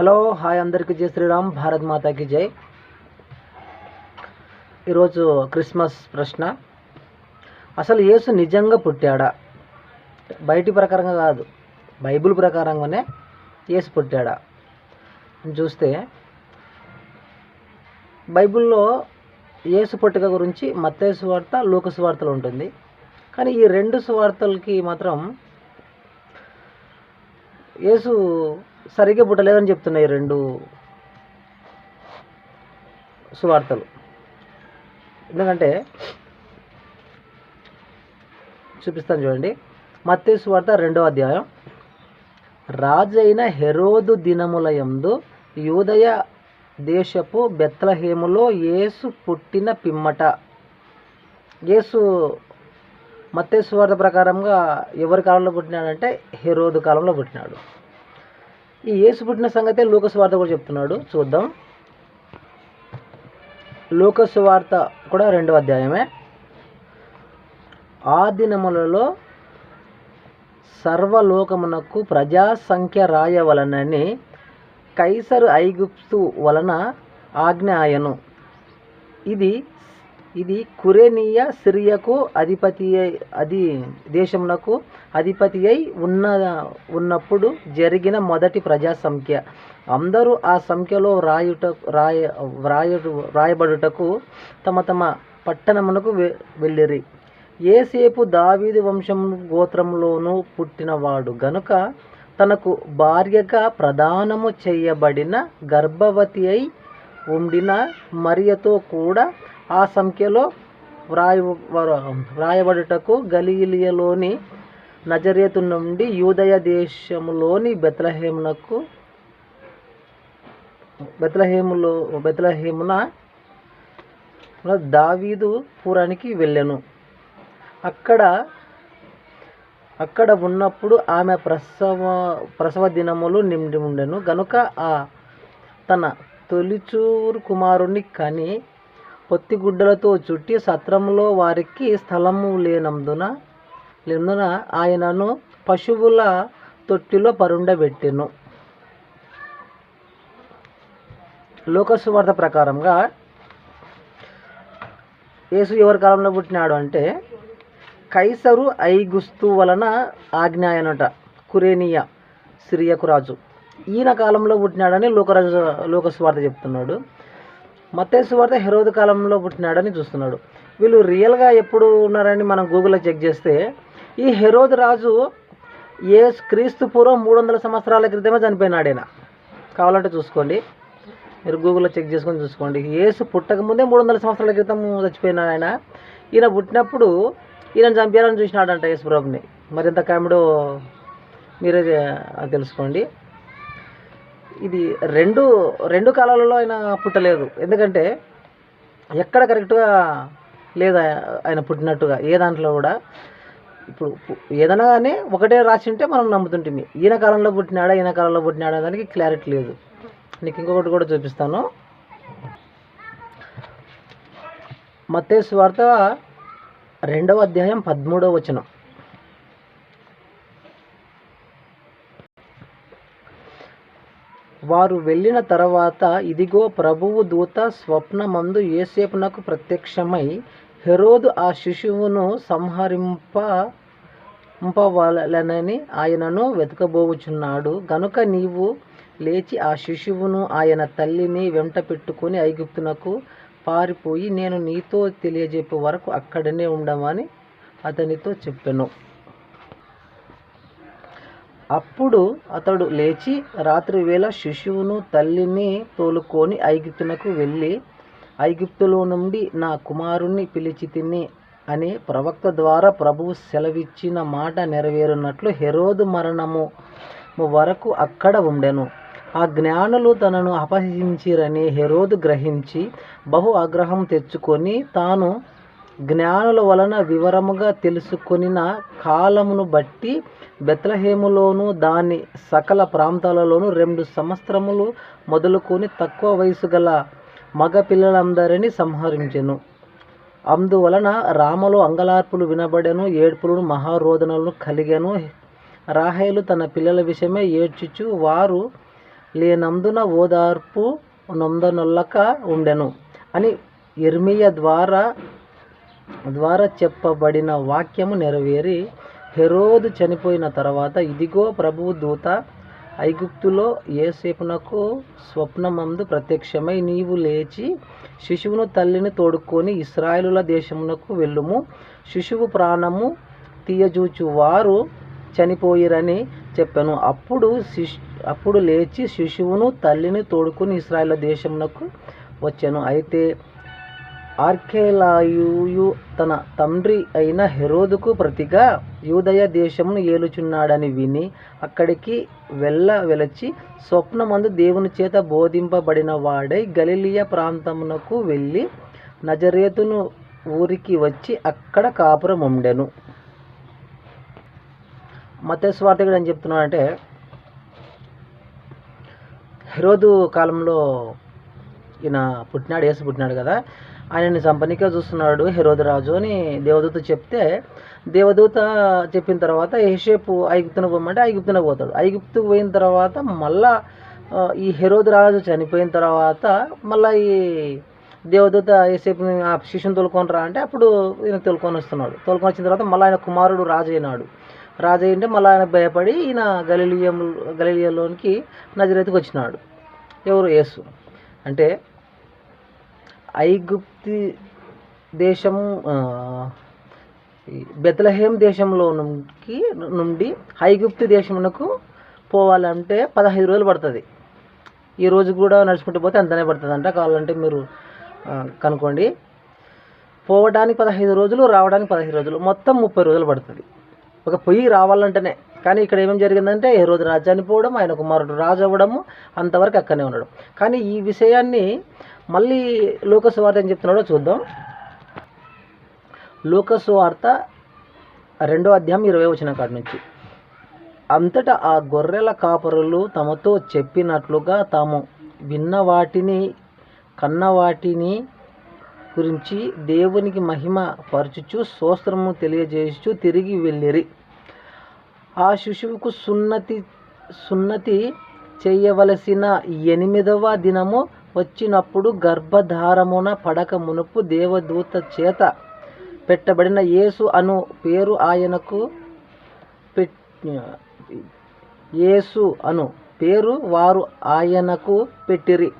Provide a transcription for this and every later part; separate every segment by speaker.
Speaker 1: Hello hi అందరికీ జై శ్రీరామ్ భారత్ మాతాకి జై. ఈరోజు క్రిస్మస్ ప్రశ్న. అసలు యేసు నిజంగా పుట్టాడా? బయటి ప్రకారంగా కాదు బైబిల్ ప్రకారంగానే యేసు పుట్టాడా? చూస్తే బైబిల్లో యేసు పుట్టుక గురించి మత్తేసు వార్త లూక వార్తలు ఉంటుంది. కానీ ఈ రెండు సువార్తలకి మాత్రం యేసు సరిగ్గా పుట్టలేదని చెప్తున్నాయి రెండు సువార్తలు. ఎందుకంటే చూపిస్తాను చూడండి. మత్తే సువార్త రెండో అధ్యాయం. రాజైన హెరోదు దినములయందు యూదయ దేశపు బెత్లహేములో యేసు పుట్టిన పిమ్మట. యేసు మత్తయి వార్త ప్రకారంగా ఎవరి కాలంలో పుట్టినాడంటే హెరోదు కాలంలో పుట్టినాడు. ఈ యేసు పుట్టిన సంగతే లోకస్వార్త కూడా చెప్తున్నాడు. చూద్దాం. లోకస్వార్త కూడా రెండవ అధ్యాయమే. ఆ దినములలో సర్వలోకమునకు ప్రజా సంఖ్య రాయవలనని కైసరు ఐగుప్తు వలన ఆజ్ఞ ఆయను. ఇది ఇది కురేనియా సిరియకు అధిపతి అయి- అది దేశమునకు అధిపతి అయి ఉన్న ఉన్నప్పుడు జరిగిన మొదటి ప్రజా సంఖ్య అందరూ ఆ సంఖ్యలో రాయుట రాయ వ్రాయ వ్రాయబడుటకు తమ తమ పట్టణమునకు వె- వెళ్ళిరి. ఏసేపు దావీదు వంశం గోత్రంలోనూ పుట్టినవాడు. గనుక తనకు భార్యగా ప్రదానము చేయబడిన గర్భవతి అయి ఉండిన మరియతో కూడా ఆ సంఖ్యలో వ్రాయ వ్రాయబడుటకు గలీలియలోని నజరేతు నుండి యూదయ దేశములోని బెత్లహేమునకు బెత్లహేములో బెత్లహేమున దావీదు పురానికి వెళ్ళెను. అక్కడ అక్కడ ఉన్నప్పుడు ఆమె ప్రసవ ప్రసవ దినములు నిండి ఉండెను. గనుక ఆ తన తొలిచూరు కుమారుణ్ణి కని పొత్తిగుడ్డలతో చుట్టి సత్రంలో వారికి స్థలము లేనందున లేనందున ఆయనను పశువుల తొట్టిలో పరుండబెట్టెను. లోకసువార్త ప్రకారంగా యేసు ఎవరి కాలంలో పుట్టినాడు అంటే కైసరు ఐగుస్తు వలన ఆజ్ఞాయనట కురేనియా సిరియకు రాజు. ఈయన కాలంలో పుట్టినాడని లోకరాజు లోకస్వార్త చెప్తున్నాడు. మత్తయి సువార్త హెరోదు కాలంలో పుట్టినాడని చూస్తున్నాడు. వీళ్ళు రియల్గా ఎప్పుడు ఉన్నారని మనం గూగుల్లో చెక్ చేస్తే ఈ హెరోద్ రాజు ఏ క్రీస్తు పూర్వం మూడు వందల సంవత్సరాల క్రితమే చనిపోయినాడేనా? కావాలంటే చూసుకోండి. మీరు గూగుల్లో చెక్ చేసుకొని చూసుకోండి. ఏసు పుట్టక ముందే మూడు వందల సంవత్సరాల క్రితం చచ్చిపోయినాడు ఆయన ఈయన పుట్టినప్పుడు ఈయన చంపారని చూసినాడంట యేసుప్రభుని ప్రభుని. మరింత కామెడో మీరే తెలుసుకోండి. ఇది రెండు రెండు కాలాలలో ఆయన పుట్టలేదు. ఎందుకంటే ఎక్కడ కరెక్ట్గా లేదు ఆయన పుట్టినట్టుగా ఏ దాంట్లో కూడా. ఇప్పుడు ఏదైనా కానీ ఒకటే రాసి ఉంటే మనం నమ్ముతుంటుంది ఈయన కాలంలో పుట్టినాడా ఈయన కాలంలో పుట్టినాడా దానికి క్లారిటీ లేదు. నీకు ఇంకొకటి కూడా చూపిస్తాను. మత్తే సువార్త రెండవ అధ్యాయం పదమూడవ వచనం. వారు వెళ్ళిన తర్వాత ఇదిగో ప్రభువు దూత స్వప్నమందు ఏసేపునకు ప్రత్యక్షమై హెరోదు ఆ శిశువును సంహరింపవలనని ఆయనను వెతకబోవుచున్నాడు గనుక నీవు లేచి ఆ శిశువును ఆయన తల్లిని వెంట పెట్టుకుని ఐగుప్తునకు పారిపోయి నేను నీతో తెలియజెప్పే వరకు అక్కడనే ఉండమని అతనితో చెప్పెను. అప్పుడు అతడు లేచి రాత్రి వేళ శిశువును తల్లిని తోలుకొని ఐగుప్తునకు వెళ్ళి ఐగుప్తులో నుండి నా కుమారుణ్ణి పిలిచి తిని అని ప్రవక్త ద్వారా ప్రభువు సెలవిచ్చిన మాట నెరవేరున్నట్లు హెరోదు మరణము వరకు అక్కడ ఉండెను. ఆ జ్ఞానులు తనను అపహసించిరని హెరోదు గ్రహించి బహు ఆగ్రహం తెచ్చుకొని తాను జ్ఞానుల వలన వివరముగా తెలుసుకొనిన కాలమును బట్టి బెత్లహేములోను దాని సకల ప్రాంతాలలోనూ రెండు సంవత్సరములు మొదలుకొని తక్కువ వయసు గల మగ పిల్లలందరినీ సంహరించెను. అందువలన రామలో అంగలార్పులు వినబడెను ఏడ్పులను మహారోదనలను కలిగెను. రాహేలు తన పిల్లల విషయమే ఏడ్చుచు వారు లేనందున ఓదార్పు నొందనొల్లక ఉండెను అని ఇర్మియ ద్వారా ద్వారా చెప్పబడిన వాక్యము నెరవేరి హెరోదు చనిపోయిన తర్వాత ఇదిగో ప్రభువు దూత ఐగుప్తులో ఏసేపునకు స్వప్నమందు ప్రత్యక్షమై నీవు లేచి శిశువును తల్లిని తోడుకొని ఇస్రాయలుల దేశమునకు వెళ్ళుము. శిశువు ప్రాణము తీయజూచు వారు చనిపోయిరని చెప్పాను. అప్పుడు శిశు అప్పుడు లేచి శిశువును తల్లిని తోడుకొని ఇస్రాయేల్ దేశమునకు వచ్చాను. అయితే ఆర్కేలాయు తన తండ్రి అయిన హెరోదుకు ప్రతిగా యూదయ దేశమును ఏలుచున్నాడని విని అక్కడికి వెళ్ళ వెలచి స్వప్నమందు దేవుని చేత బోధింపబడిన వాడై గలిలియ ప్రాంతమునకు వెళ్ళి నజరేతును ఊరికి వచ్చి అక్కడ కాపురం ఉండెను మతస్వార్థకుడు ఏం చెప్తున్నాడంటే హెరోదు కాలంలో ఈయన పుట్టినాడు యేసు పుట్టినాడు కదా. ఆయనని చంపనీకే చూస్తున్నాడు హెరోదు రాజు అని దేవదూత చెప్తే దేవదూత చెప్పిన తర్వాత ఏషేపు ఐగుప్తున పోమంటే ఐగుప్తున పోతాడు. ఐగుప్తుకు పోయిన తర్వాత మళ్ళా ఈ హెరోదు రాజు చనిపోయిన తర్వాత మళ్ళీ ఈ దేవదూత ఏసేపుని ఆ శిష్యుని తోలుకొని రా అంటే అప్పుడు ఈయన తోలుకొని వస్తున్నాడు. తోలుకొని వచ్చిన తర్వాత మళ్ళీ ఆయన కుమారుడు రాజు అయినాడు రాజు మళ్ళీ ఆయన భయపడి ఈయన గలీలియం గలీలియంలోనికి నజరేతుకు వచ్చినాడు. ఎవరు? యేసు. అంటే ఐగుప్తి దేశం ఆ, బెత్లహేం దేశంలో నుండి నుండి ఐగుప్తి దేశమునకు పోవాలంటే పదహైదు రోజులు పడుతుంది. ఈ రోజు కూడా నడుచుకుంటూ పోతే అంతనే పడుతుంది అంట కావాలంటే మీరు కనుక్కోండి. పోవడానికి పదహైదు రోజులు రావడానికి పదహైదు రోజులు. మొత్తం ముప్పై రోజులు పడుతుంది. ఒక పొయ్యి రావాలంటేనే. కానీ ఇక్కడ ఏమేమి జరిగిందంటే ఏ రోజు రాజ్యాన్ని పోవడం ఆయన కుమారుడు రాజు అవ్వడము అంతవరకు అక్కడనే ఉండడం. కానీ ఈ విషయాన్ని మళ్ళీ లోకసువార్త ఏం చెప్తున్నాడో చూద్దాం. లోకసువార్త రెండో అధ్యాయం ఇరవై వచ్చిన కాడి నుంచి. అంతటా ఆ గొర్రెల కాపరులు తమతో చెప్పినట్లుగా తాము విన్న వాటిని కన్న వాటిని గురించి దేవునికి మహిమ పరచుచు స్తోత్రము తెలియజేయచ్చు తిరిగి వెళ్ళిరి. ఆ శిశువుకు సున్నతి సున్నతి చేయవలసిన ఎనిమిదవ దినము వచ్చినప్పుడు గర్భధారమున పడక మునుపు దేవదూత చేత పెట్టబడిన యేసు అను పేరు ఆయనకు యేసు అను పేరు వారు ఆయనకు పెట్టిరి.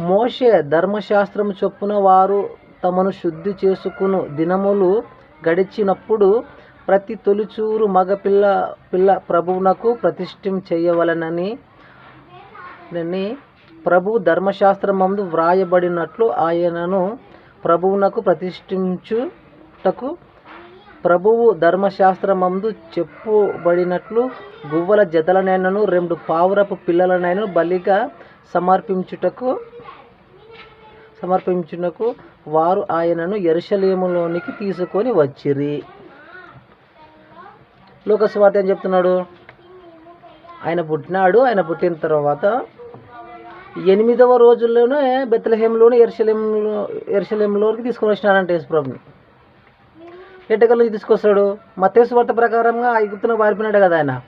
Speaker 1: మోషే ధర్మశాస్త్రం చొప్పున వారు తమను శుద్ధి చేసుకును. దినములు గడిచినప్పుడు ప్రతి తొలిచూరు మగపిల్ల పిల్ల ప్రభువునకు ప్రతిష్ఠం చేయవలనని నని ప్రభు ధర్మశాస్త్రమందు వ్రాయబడినట్లు ఆయనను ప్రభువునకు ప్రతిష్ఠించుటకు ప్రభువు ధర్మశాస్త్రమందు చెప్పుబడినట్లు గువ్వల జతలనైనను రెండు పావురపు పిల్లలనైనా బలిగా సమర్పించుటకు సమర్పించుటకు వారు ఆయనను ఎరుషలేములోనికి తీసుకొని వచ్చిరి. లోకస్వార్థ ఏం చెప్తున్నాడు? ఆయన పుట్టినాడు ఆయన పుట్టిన తర్వాత ఎనిమిదవ రోజుల్లోనే బెత్తలహేంలోని ఎర్షలేంలో ఎరుసలేంలోకి తీసుకొని వచ్చినాడంట యేసుప్రభుని ఎట్టకల్లో తీసుకొస్తాడు? మత్తేసు వార్త ప్రకారంగా ఐగుప్తున పారిపోయినాడు కదా ఆయన.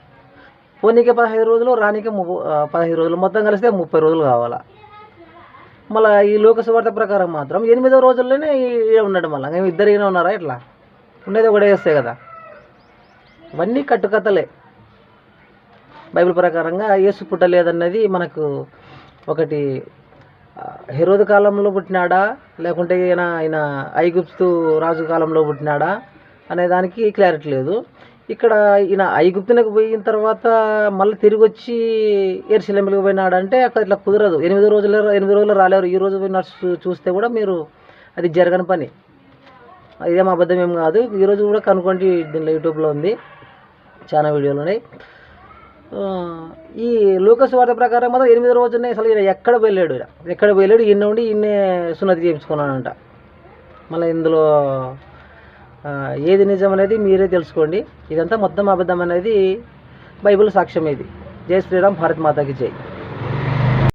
Speaker 1: పోనీకే పదహైదు రోజులు రానికే ము పదహైదు రోజులు మొత్తం కలిస్తే ముప్పై రోజులు కావాలా? మళ్ళీ ఈ లోకసువార్త ప్రకారం మాత్రం ఎనిమిదో రోజుల్లోనే ఉన్నాడు మళ్ళీ. ఇంకా ఇద్దరు ఉన్నారా ఇట్లా ఉండేది ఒకటే వేస్తే కదా. ఇవన్నీ కట్టుకథలే. బైబిల్ ప్రకారంగా యేసు పుట్టలేదన్నది మనకు ఒకటి ఆ, హెరోదు కాలంలో పుట్టినాడా? లేకుంటే ఈయన ఈయన ఐగుప్తు రాజు కాలంలో పుట్టినాడా? అనే దానికి క్లారిటీ లేదు. ఇక్కడ ఈయన ఐగుప్తునకు పోయిన తర్వాత మళ్ళీ తిరిగి వచ్చి పోయినాడ అంటే అక్కడ ఇట్లా కుదరదు. ఎనిమిది రోజులు ఎనిమిది రోజులు రాలేరు. ఈ రోజు పోయిన చూస్తే కూడా మీరు అది జరగని పని. ఇదేం అబద్ధం ఏం కాదు ఈరోజు కూడా కనుక్కోండి. దీనిలో యూట్యూబ్లో ఉంది. చాలా వీడియోలు ఉన్నాయి. ఈ లోకస్ వార్త ప్రకారం మాత్రం ఎనిమిది రోజునే అసలు ఈయన ఎక్కడ వెళ్ళాడు ఈయన. ఎక్కడ వెళ్ళాడు ఈయన ఉండి ఈయనే సున్నతి చేయించుకున్నానంట మళ్ళీ ఇందులో ఏది నిజం అనేది మీరే తెలుసుకోండి. ఇదంతా మొత్తం అబద్ధం అనేది బైబిల్ సాక్ష్యం ఇది. జై శ్రీరామ్ భారత్ మాతాకి జై.